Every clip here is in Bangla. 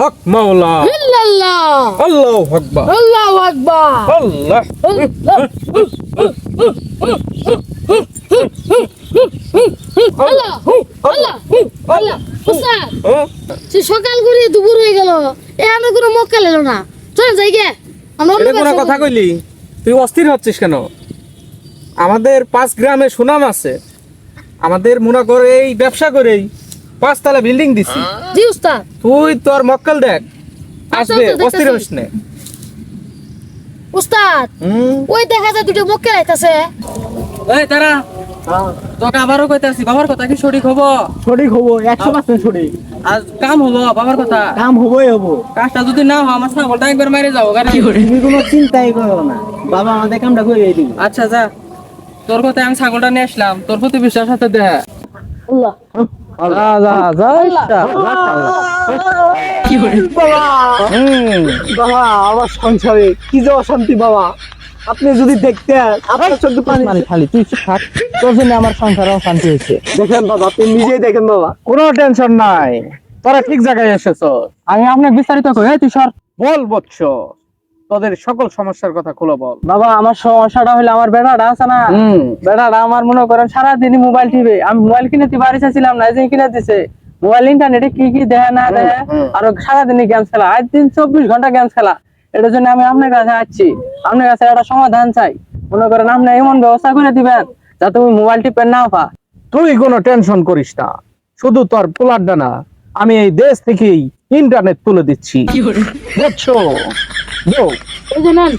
হক মাওলা। ইল্লাল্লাহ। আল্লাহ আকবার। আল্লাহু আকবার। আল্লাহ। আল্লাহ আল্লাহ আল্লাহ। উস্তাদ হ্যাঁ? সে সকাল করে দুপুর হয়ে গেল। এ আমি কোনো মক্কা এলো না। চল যাই গে। আমরা অন্য কোনো কথা কইলি? তুই অস্থির হচ্ছিস কেন? আমাদের পাঁচ গ্রামে সুনাম আছে। আমাদের মনে করে এই ব্যবসা করেই পাঁচতলা বিল্ডিং দিছি। জি উস্তাদ। তুই তোর মক্কেল দেখ আসবে আচ্ছা, অস্থির দেখতেছি। হইস না। উস্তাদ ওই দেখা যায় দুটো মক্কা আইতাছে। এই তারা তোকে আবারও কইতাছি বাবার কথা কি সঠিক হব? সঠিক হব একশো পার্সেন্ট সঠিক। আজ কাম হব বাবার কথা? কাম হবোই হব। কাজটা যদি না হয় আমার ছাগলটা একবার মারে যাব গাড়ি তুমি কোনো চিন্তাই করো না। বাবা আমাদের কামটা করে দিব। আচ্ছা যা। তোর কথা আমি ছাগলটা নিয়ে আসলাম তোর প্রতি বিশ্বাস আছে দেখা আল্লাহ। বাবা আমার সংসারে কি যে অশান্তি বাবা আপনি যদি দেখতেন আপনার চোখে পানি মানে খালি তুই থাক তোর জন্য আমার সংসারে অশান্তি হয়েছে দেখেন বাবা আপনি নিজেই দেখেন বাবা কোনো টেনশন নাই তোরা ঠিক জায়গায় এসেছ আমি আপনাকে বিস্তারিত কই তুই সর বল বৎস তোদের সকল সমস্যার কথা খুলে বল। বাবা আমার সমস্যাটা হলো আমার বেড়াটা আছে না। বেড়াটা আমার মনে করেন সারাদিনই মোবাইল টিপে। আমি মোবাইল কিনে দিতে বাড়ি চাইছিলাম না যে কিনে দিছে। মোবাইল ইন্টারনেটে কি কি দেয় না দেয় আর সারাদিনই গেম খেলা। আজ দিন চব্বিশ ঘণ্টা গেম খেলা। এটার জন্য আমি আপনার কাছে আসছি। আপনার কাছে একটা সমাধান চাই। মনে করেন আপনি এমন ব্যবস্থা করে দিবেন যাতে তুমি মোবাইল টিপে না পা। তুই কোনো টেনশন করিস না। শুধু তোর পোলার ডানা আমি এই দেশ থেকেই ইন্টারনেট তুলে দিচ্ছি। বুঝছ যাও। এই যে নেন।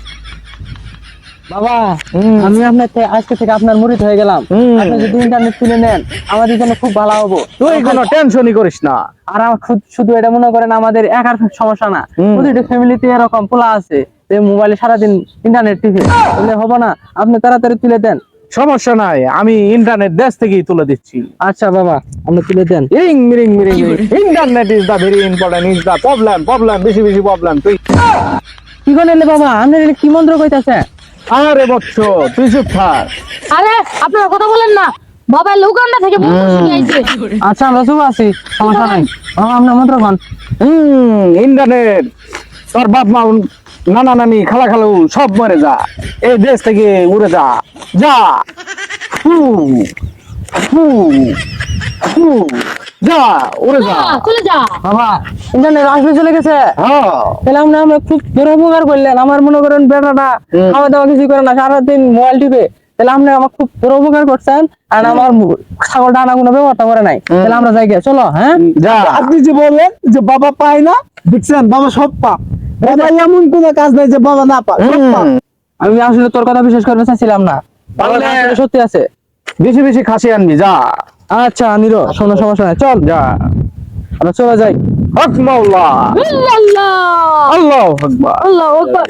বাবা আমি আপনার থেকে আজকে থেকে আপনার মুড়িদ হয়ে গেলাম। আপনি যদি ইন্টারনেট তুলে নেন আমাদের জন্য খুব ভালো হব। তুই কোনো টেনশনই করিস না। আর আমার শুধু- এটা মনে করেন আমাদের একার সমস্যা না। প্রতিটা ফ্যামিলিতে এরকম পোলা আছে যে মোবাইলে সারাদিন ইন্টারনেট টিভি বলে হব না আপনি তাড়াতাড়ি তুলে দেন। সমস্যা নাই আমি ইন্টারনেট দেশ থেকেই তুলে দিচ্ছি। আচ্ছা বাবা আপনি তুলে দেন। ইং মিরিং মিরিং internet is the very important is the problem problem বেশি বেশি প্রবলেম তুই কি করে এলে বাবা? আপনি এলে কি মন্ত্র কইতাছে আরে বৎস তুই চুপ থাক। আরে আপনারা কথা বলেন না। বাবা লুকান্ডা থেকে আচ্ছা আমরা সব আছি সমস্যা নাই। বাবা আপনার মন্ত্র কন। হুম ইন্টারনেট তোর বাপ মা নানা নানি খালা খালু সব মরে যা। এই দেশ থেকে উড়ে যা। যা। হু হু হু যা উড়ে যা। যা, চলে যা। বাবা। ইন্টারনেট আসবে চলে গেছে। হ্যাঁ। তাহলে আমরা খুব বড় উপকার করলেন। আমার মনে করেন বেটাটা খাওয়া দাওয়া কিছু করে না সারাদিন মোবাইল টিপে। তাহলে আপনি আমার খুব বড় উপকার করছেন। আর আমার ছাগলটা আনা কোনো ব্যবহারটা করে নাই। তাহলে আমরা যাই গিয়ে, চলো হ্যাঁ? যা। আপনি যে বললেন যে বাবা পায় না দেখছেন বাবা সব পা বাবা এমন কোনো কাজ নাই যে বাবা না পা। আমি আসলে তোর কথা বিশ্বাস করতে চাচ্ছিলাম না। সত্যি আছে। বেশি বেশি খাসি আনবি যা। আচ্ছা নিরো শোনো সমস্যা নাই চল। যা। আমরা চলে যাই। হক মাওলা। আল্লাহ! আল্লাহ আকবার। আল্লাহ আকবার।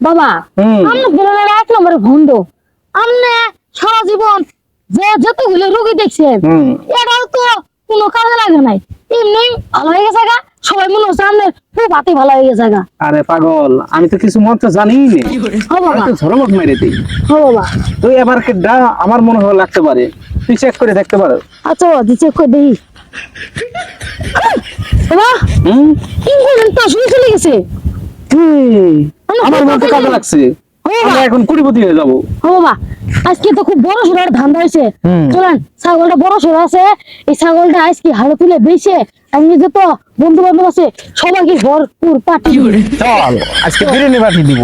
বাবা। আমরা এক নম্বরে ভন্ড আমনে সারা জীবন যে যতগুলো রোগী দেখছেন এটাও তো কোনো কাজে লাগে নাই। এমনি ভালো হয়ে গেছে গা। সবাই মনে হচ্ছে আপনার খুব হাতে ভালো হয়ে গেছে গা। আরে পাগল আমি তো কিছু মন্ত্র জানি না। হো বাবা তো ঝরমট মেরে দিই। বাবা। তুই এবার কেডা আমার মনে হয় লাগতে পারে। তুই চেক করে দেখতে পারো। আচ্ছা বাবা চেক করে দেখি। বাবা হুম? কি করলেন তো শুনে চলে গেছে। আমার কথা কাজে লাগছে। আমরা এখন কুড়িপতি হয়ে যাব। হো বাবা আজকে তো খুব বড় সড়ো একটা ধান্দা হয়েছে চলেন ছাগলটা বড় সড়ো আছে। এই ছাগলটা আজকে হালো তুলে বেছে আমি যত বন্ধু বান্ধব আছে সবাইকে ভরপুর পার্টি চল আজকে বিরিয়ানি পাঠিয়ে দিব।